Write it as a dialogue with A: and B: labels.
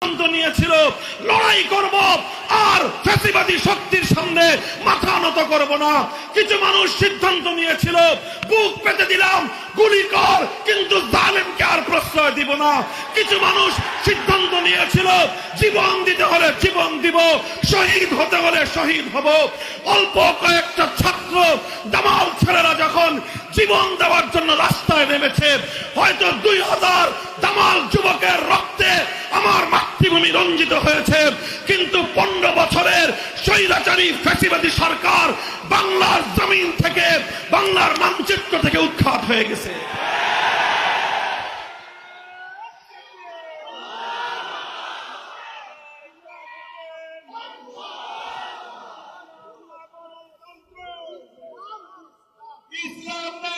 A: নিয়েছিল। লড়াই করব আর শক্তির সামনে মাথা নত করব না। কিছু মানুষ সিদ্ধান্ত নিয়েছিল, বুক পেতে দিলাম, গুলি কর, কিন্তু জালেমকে আর প্রশ্রয় দিব না। কিছু মানুষ সিদ্ধান্ত নিয়েছিল, জীবন দিতে হলে জীবন দিব, শহীদ হতে হলে শহীদ হব। অল্প কয়েকটা ছাত্র দামাল ছেলেরা যখন জীবন দেওয়ার জন্য রাস্তায় নেমেছে, হয়তো দুই হাজার দামাল যুবকের রঞ্জিত হয়েছে। কিন্তু পনেরো বছরের স্বৈরাচারী ফ্যাসিবাদী সরকার বাংলার জমিন থেকে, বাংলার মানচিত্র থেকে উৎখাত হয়ে গেছে। Islam